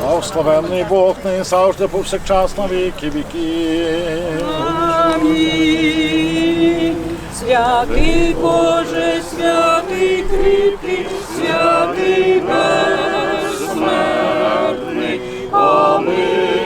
Благословенний Бог, нині завжди повсякчас на віки віків. Амінь. Святий Боже, святий кріпкий, святий безсмертний, помилуй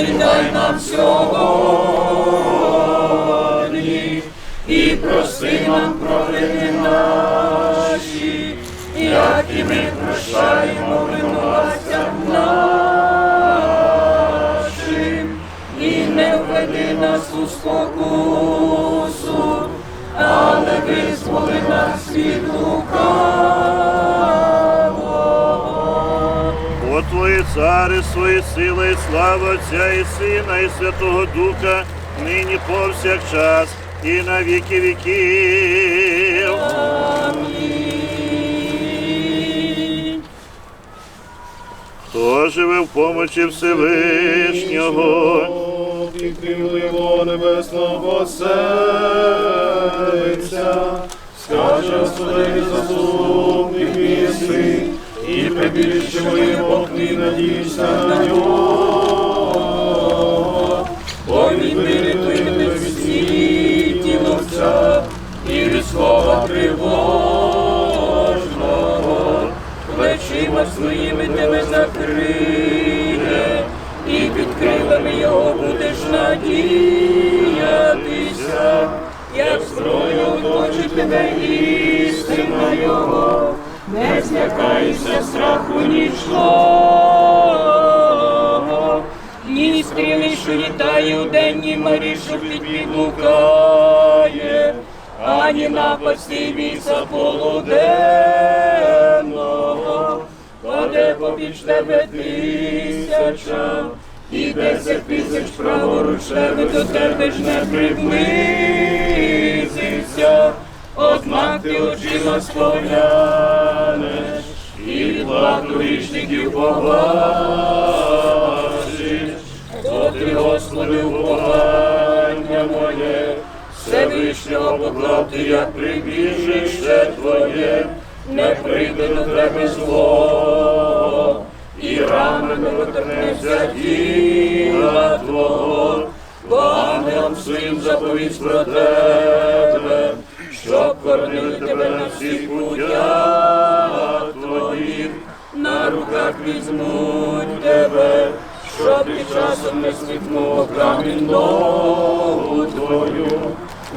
насущний дай нам сьогодні, і прости нам провини наші, як і ми прощаємо винуватцям нашим, і не введи нас у спокусу, але визволи нас від лукавого. Твої цари, свої сила і слава Отця і Сина, і Святого Духа, нині повсякчас і на віки віків. Амінь. Хто живе в помочі Всевишнього? Відкрив його небесного селиця, скаже Господи заступник місти, і Бог, не надійся на нього. Слова тривожного, плечима своїми тебе закриє, і під крилами його будеш надіятися, як зброю оточить тебе істина його, не злякайся страху нічного. Ні стріли, що літає у день, ні марі, що підблукає, ані напад віса полуденного, паде побіч тебе тисяча, і десять тисяч праворуч тебе до тебе ж не приблизиться, однак ти очима сповнянеш, і плату грішників побачиш. Бо ти, Господи, моє, Всевишнього поклав ти, як прибіжище Твоє, не прийде до тебе зло, і рами не доторкнеться діла Твого, бо ангелам своїм заповість про тебе, щоб кормили тебе на всіх путях Твоїх, на руках візьмуть тебе, щоб ти часом не сліпнув камінь ногу твою.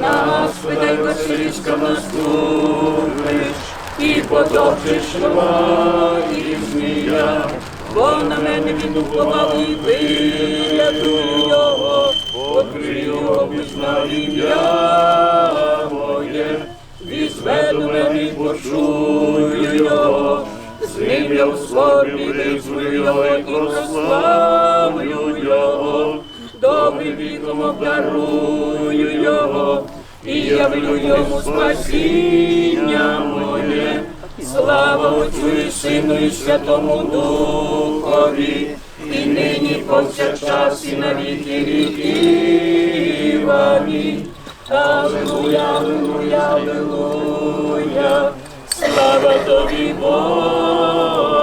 На спитай Василіська наступиш, і потопчеш льва і змія, бо на мене він уповав і вирятую його, покрию його ім'я моє, візьме до мене і почую його, з в скорбі визволю і прославлю його, добрим віком обдарую його, і явлю йому спасіння моє. Слава Отцю і Сину і Святому Духові, і нині повсякчас і на віки віків. Амінь. Аллилуйя, аллилуйя, аллилуйя. Слава тобі, Боже.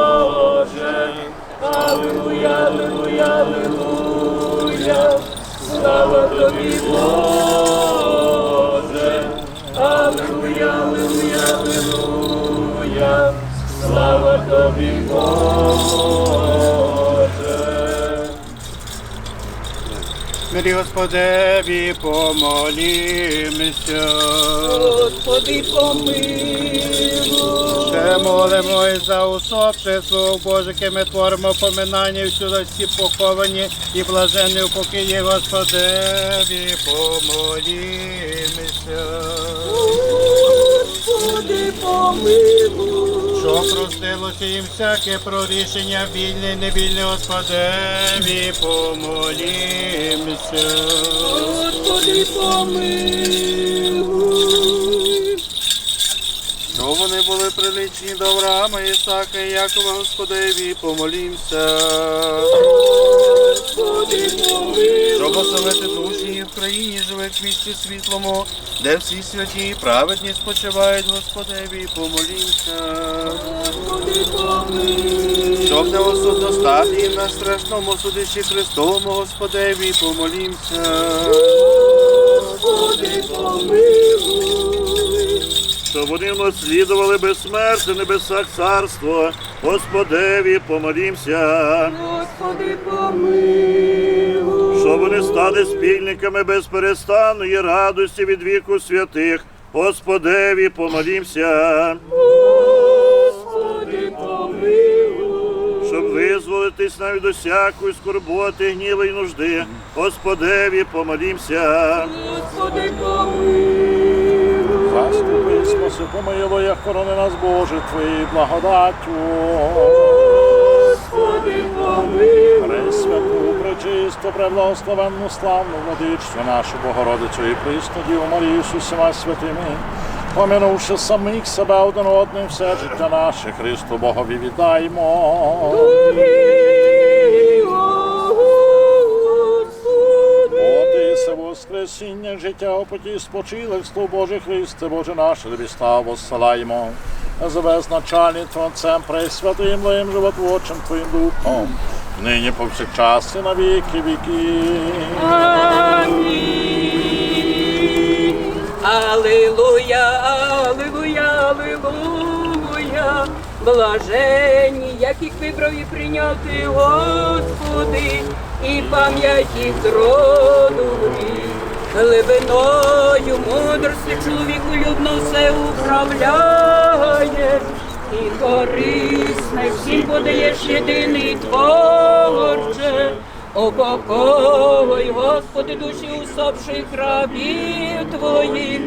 Аллилуйя, аллилуйя, аллилуйя. Слава тобі, Боже. Аллилуйя, аллилуйя, аллилуйя. Слава тобі, Боже. Мирі Господеві помолімся. Господи, помилуй. Ще молимо і за усопших слуг Божих, і ми творимо поминання всюди всі поховані і блаженні в покої Господеві помолімся. Господи, помилуй. Що простилося їм всяке прорішення вільне, невільне Господеві помолімся. Господи, помилуй. Що вони були приличні до Авраама, Ісака і Якова, Господеві, помолімся. Господи, помилуй. Щоб оселити душі в країні живих в місті світлому, де всі святі і праведні спочивають, Господеві, помолімся. Господи, помилуй. Щоб не осудно стати їм на страшному судищі Христовому, Господеві, помолімся. Господи, помилуй. Щоб вони наслідували безсмертне небесах царство, Господеві помолімся. Господи, помилуй. Щоб вони стали спільниками безперестанної радості від віку святих, Господеві помолімся. Господи, помилуй. Щоб визволитись навіть до всякої скорботи, гніва й нужди, Господеві помолімся. Господи, помилуй. Спаси, помилуй, як хорони нас, Боже, Твоєю благодаттю. Господи, помилуй. Пресвяту, пречисту, преблагословенну, славну владичцю нашу Богородицю і присну Діву Марію з усіма святими, помінувши самих себе один одним, все життя наше Христу Богові віддаймо. Тобі, воскресіння, життя у поті спочилих, слуг Божий Христе, Боже наш, тобі славу посилаємо. За безначальним Творцем, пресвятим, Твоїм животворчим Твоїм Духом, нині повсякчас і на віки віки. Амінь. Аллилуйя, аллилуйя, аллилуйя. Блаженні, яких вибрав і прийняв ти, Господи, і пам'яті зроду. Глибиною мудрості чоловіку любно все управляєш, і корисне всім подаєш єдиний творче. Упокой, Господи, душі усопших рабів Твоїх,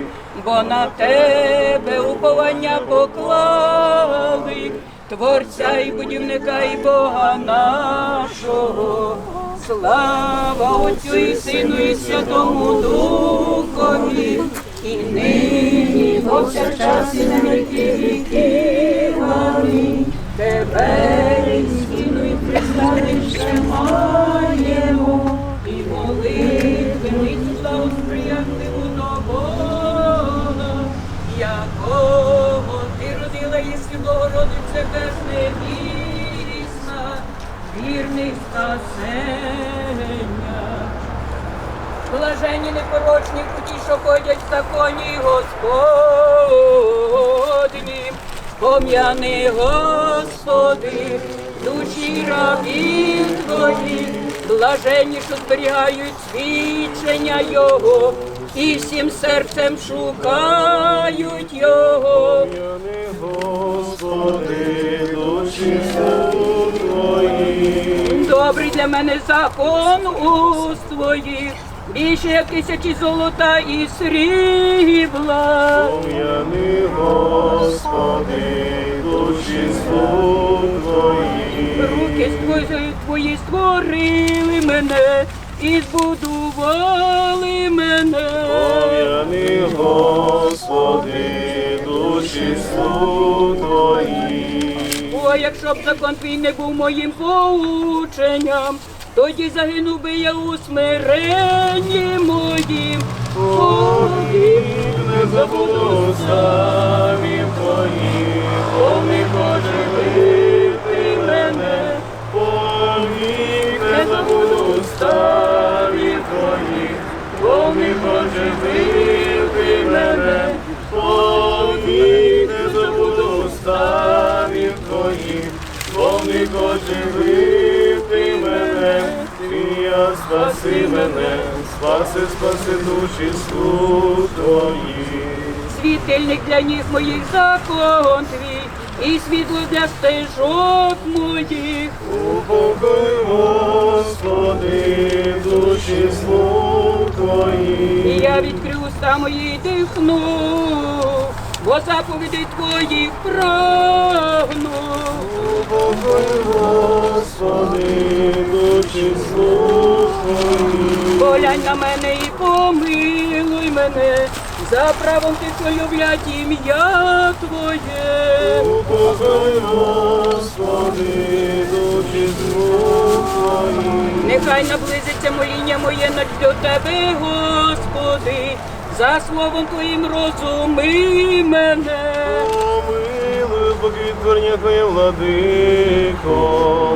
бо на Тебе уповання поклали, Творця і будівника, і Бога нашого. Слава Отцю і Сину, і Святому Духові, і нині, і повсякчас, і на віки віків. Амінь. Тебе і стіну, і пристанище маємо, і молитви, нині благосприятливу до Бога, якого ти родила, і єси Богородице безневісна, вірних спасення. Блажені непорочні в путі, що ходять в законі Господнім. Пом'яни, Господи, душі рабів Твоїх, блаженні, що зберігають свідчення Його, і всім серцем шукають Його. Господи, Твоїх, добрий для мене закон уст твоїх, більше як тисячі золота і срібла. Пом'яни, Господи, душі слуг Твоїх. Руки твої, твої створили мене і збудували мене. Пом'яни, Господи, душі слуг Твоїх. О, якщо б закон твій не був моїм поученням, тоді загинув би я у смиренні моїм. Повік Не забуду ставів Твоїх, повних оживити мене. Повік не забуду ставів Твоїх, повних оживити повних оживити мене. Твія спаси мене, спаси, спаси душі слуг Твоїх. світильник для ніг моїх закон твій, і світло для стежок моїх. Упокой, Господи, душі слуг І я відкрив уста мої дихну, бо заповідей твоїх прагну. Упокой, Господи, Поглянь на мене і помилуй мене, за правом ти що люблять ім'я Твоє. Нехай наблизиться моління моє до тебе, Господи, за словом Твоїм розуми мене. Помилуй, поки творення Твоє владико,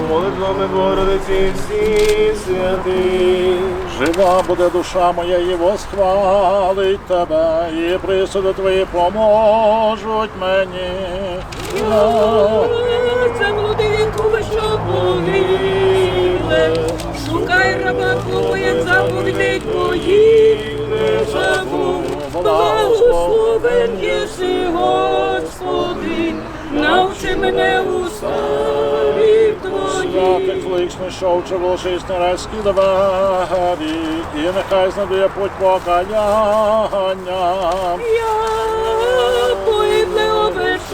молитвами Богородиці всі святи. Жива буде душа моя і восхвалить тебе, і присуди твої поможуть мені. Це молодинку ви що повіли, шукай раба твого, як заповідей твоїх не забув. Благословен єси, Господи, навчи мене уставів твоїх. Святих лишний шов волшись на райські двері, і нехай знайде путь покаяння. Я поїбле обещав,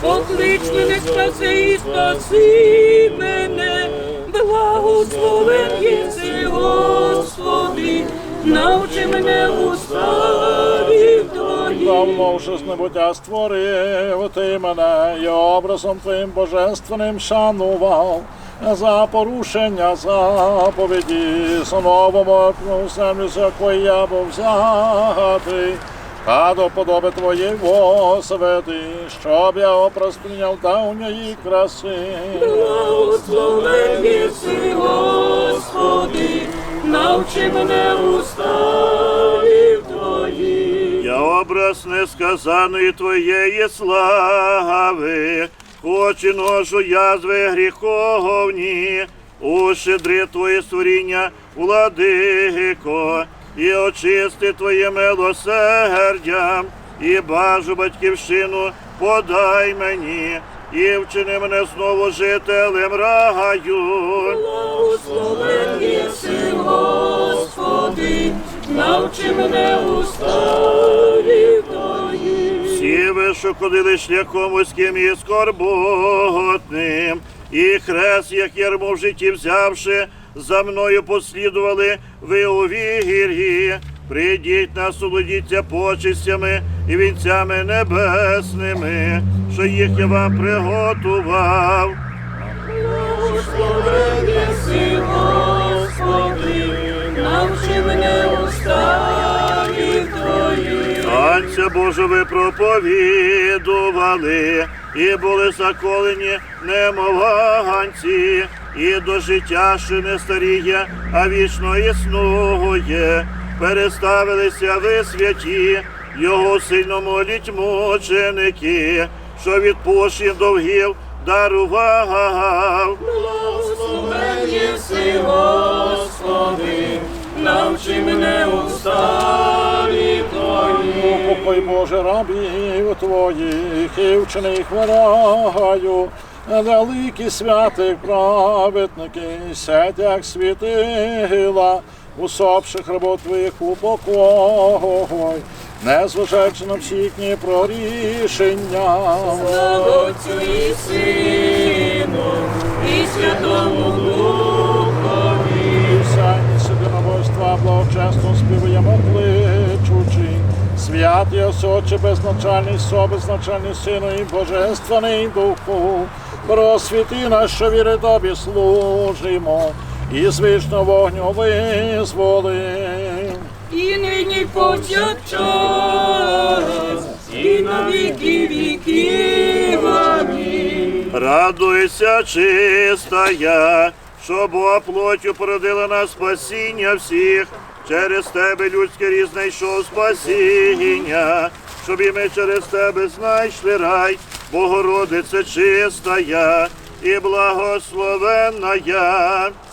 поклич мене, спаси і спаси мене, благословен єси, Господи, навчи мене уставів твоїх. Давно вже з небуття створив ти мене, і образом твоїм божественним шанував. За порушення заповіді, знову про землю, з якої я був взятий, та до подоби твоєї восвяти, щоб я образ прийняв давньої краси. Благословен єси, Господи, навчи мене уставів твоїх. Я образ несказаної твоєї слави, очі ножу язви гріховні, у щедри твої створіння, владико, і очисти твоє милосердям, і бажу батьківщину подай мені, і вчини мене знову жителем раю. Благословен єси, Господи, навчи мене уставів твоїх. Всі ви, що ходили шляхом вузьким і скорботним, і хрест, як ярмо в житті взявши, за мною послідували ви у вірі. Прийдіть, насолодіться почистями і вінцями небесними, що їх я вам приготував. Благословен Господи, навчи мене. Танця Божу ви проповідували, і були заколені немов ганці, і до життя ще не старіє, а вічно існує. Переставилися ви святі, його сильно моліть мученики, що від поші довгів дарував. Благословен єси, Господи, навчи мене уставів твоїх. Упокой Боже рабів твоїх, і вчини їх вараю, великі святих праведники, сядь як світила, усопших работ твоїх у покой, не зважаючи на всі їхні прорішення. Слава Отцю і Сину, і Святому Духові. Писання собі благочесно співаємо кличучи. Святий Осоче, безначальний со, безначальний Сину і Божественний Духу, просвіти нас, що віри тобі служимо, і з вічного вогню визволи. І нині повсякчас, і на віки віків. Амінь. Радуйся, чистая, що Бога плотю породила на спасіння всіх. Через тебе людське різ знайшов спасіння, щоб і ми через тебе знайшли рай, Богородице чистая і благословенна.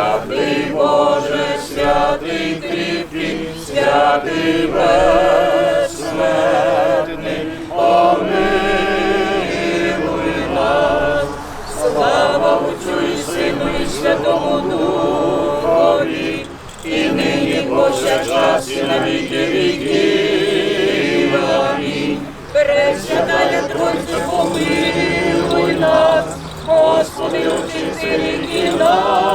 Святий Боже, святий кріпкий, святий безсмертний, помилуй нас. Слава Отцю і Сину і Святому Духові, і нині повсякчас і на віки віків. Амінь. Тройця, помилуй нас, Господи, учителі наші,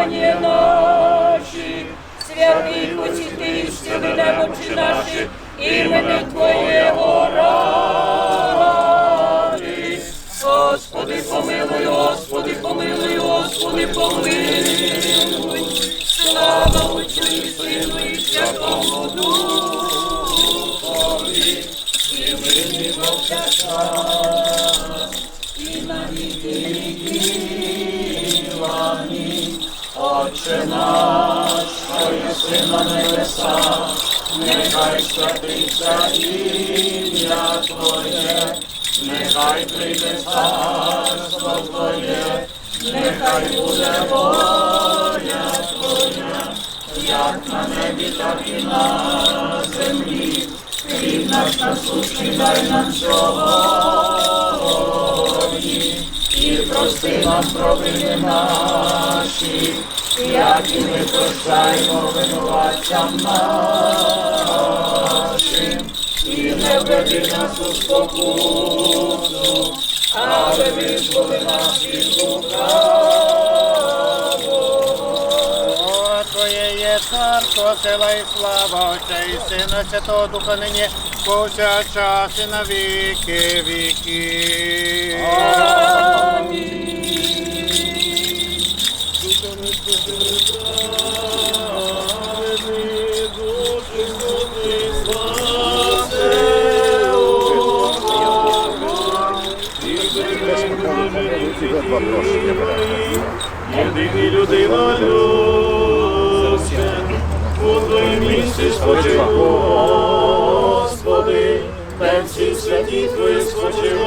беззаконня наші, святий посіти, щоби немочі наші, імени Твоєго ради. Господи, помилуй, Господи, помилуй, Господи, помилуй. Слава Отцю і Сину і Святому Духові, і нині повсякчас, Отче наш, що єси на небесах, нехай святиться ім'я Твоє, нехай прийде царство Твоє, нехай буде воля Твоя, як на небі, так і на землі. Хліб наш насущний дай нам сьогодні, і прости нам провини наші, як і ми прощаємо винуватцям нашим, і не введи нас у спокусу, але визволи нас від лукавого. Твоє є царство, сила і слава Отця і Сина, Святого Духа нині, повсякчас і на віки віків. Єдиний людина людська, у твоїм місці спочив, Господи, та всі святі твої спочивають,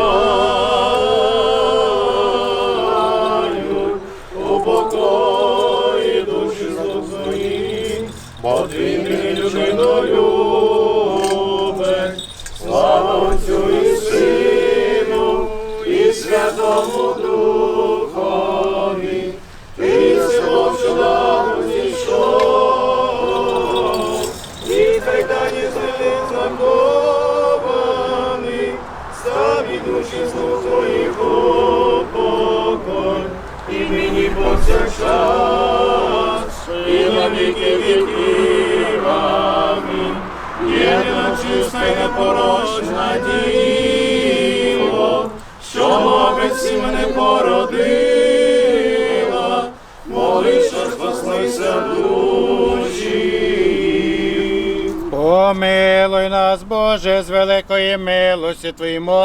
у покої душі твої, бо ти мені людину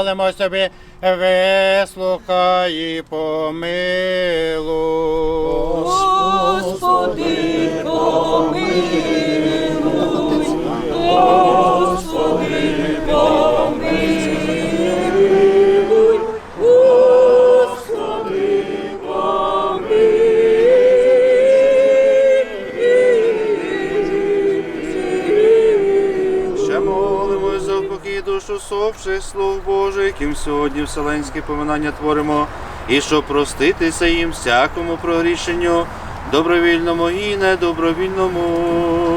Твої молимо собі, слуг Божий, яким сьогодні вселенське поминання творимо, і щоб проститися їм всякому прогрішенню, добровільному і недобровільному.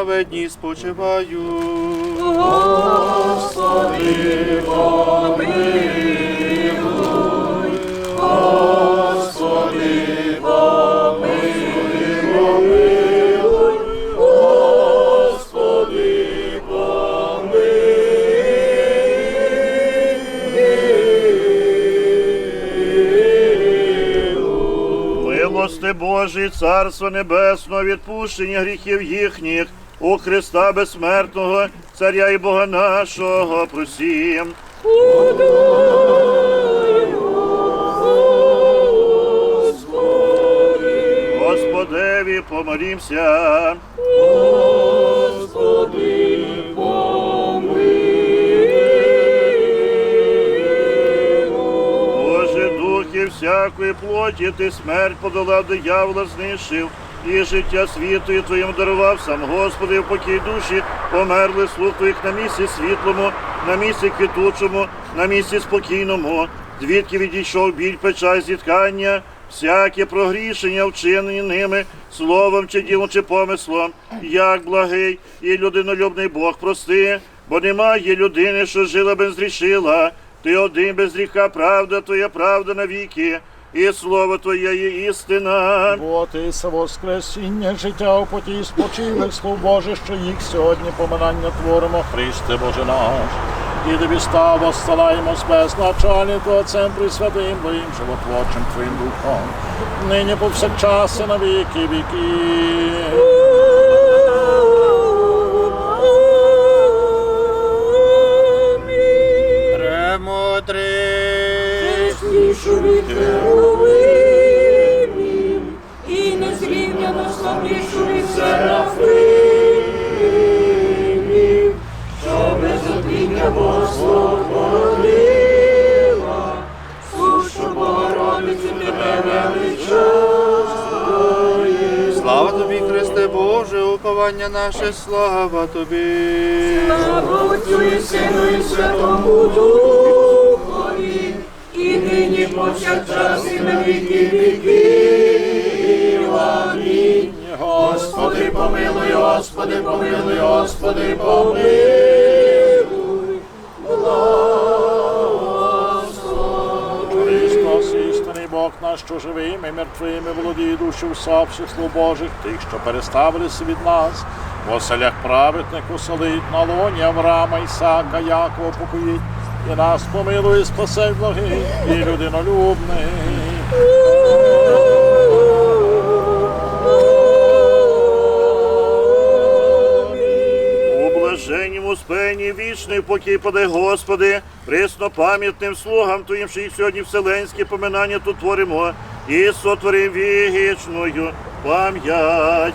Їх, де праведні спочивають. Милости Божий, Царство Небесного, відпущення гріхів їхніх, у Христа безсмертного, Царя і Бога нашого, просім. Господеві, помолімся. Боже, духи всякої плоті, ти смерть подолав, диявола знищив, і життя світу і твоїм дарував сам Господи, в покій душі, померли слух твоїх на місці світлому, на місці квітучому, на місці спокійному, звідки відійшов біль, печаль, зіткання, всяке прогрішення, вчинені ними, словом чи ділом, чи помислом, як благий і людинолюбний Бог прости, бо немає людини, що жила без зрішила. Ти один без гріха, правда твоя правда навіки, і слово Твоє є істина. Бо ти воскресіння життя у поті спочилих слуг Боже, що їх сьогодні поминання творимо, Христе Боже наш. І тобі став осталаємо з безначалі Твого центру святим Твоїм животворчим Твоїм Духом, нині повсякчас і на віки віки. Премудрий. Чеснішу від херовимів, і незрівняно славнішу від серафимів, що безодвіння Богослов породила, сушу Богородицю тебе величає. Слава тобі, Христе Боже, уповання наше, слава тобі. Слава Отцю і Сину і Святому і нині повсякчас і на віки. Амінь. Господи, помилуй, Господи, помилуй, Господи, помилуй. Христос, істинний Бог наш, що живим і мертвими володіє душу всіх слуг Божих, тих, що переставилися від нас, в оселях праведних оселить на лоні Авраама, Ісака, Якова покоїть, і нас помилує, спасе благий і людинолюбний. У блаженнім успенні вічний покій подай, Господи, присно пам'ятним слугам Твоїм, що їх сьогодні вселенське поминання тут творимо, і сотворим вічною пам'ять.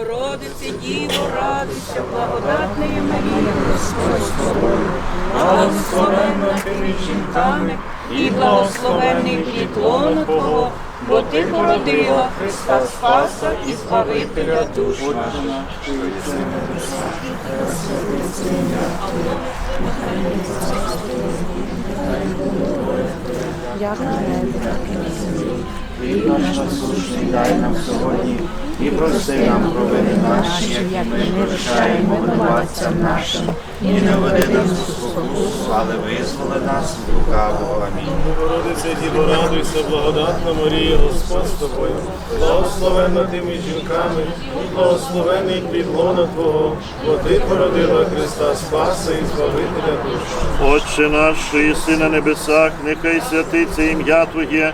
Діво, радуйся, благодатна Марія, Господь з тобою, благословенна ти жінками, і благословенний плід лона Твого, бо ти породила Христа Спаса і Збавителя душ наших. Дай нам сьогодні і прости нам провини наші, як ми прощаємо винуватцям нашим. І не веди нас у спокусу, але визволи нас від лукавого. Амінь. Богородиця Діво, радуйся, благодатна Марія, Господь з тобою, благословенна ти жінками, і благословений плід лона Твого, бо ти породила Христа Спаса і Збавителя душ. Отче наш, що єси на небесах, нехай святиться ім'я Твоє,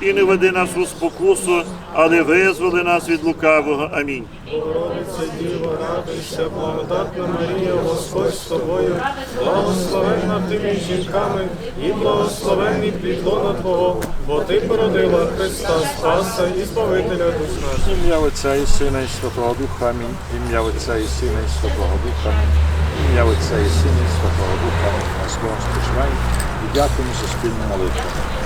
І не веди нас у спокусу, але визволи нас від лукавого. Амінь. Богородиця Діво, радуйся, благодатна Марія, Господь з тобою, благословенна ти між жінками, і благословенний плід лона Твого, бо ти породила Христа Спаса і Збавителя душ наших. Ім'я Отця і Сина і Святого Духа. Амінь. Ім'я Отця і Сина і Святого Духа. Ім'я Отця і Сина і Святого Духа. Амінь. На словом спочиваємо і дякуємо за спільну молитву.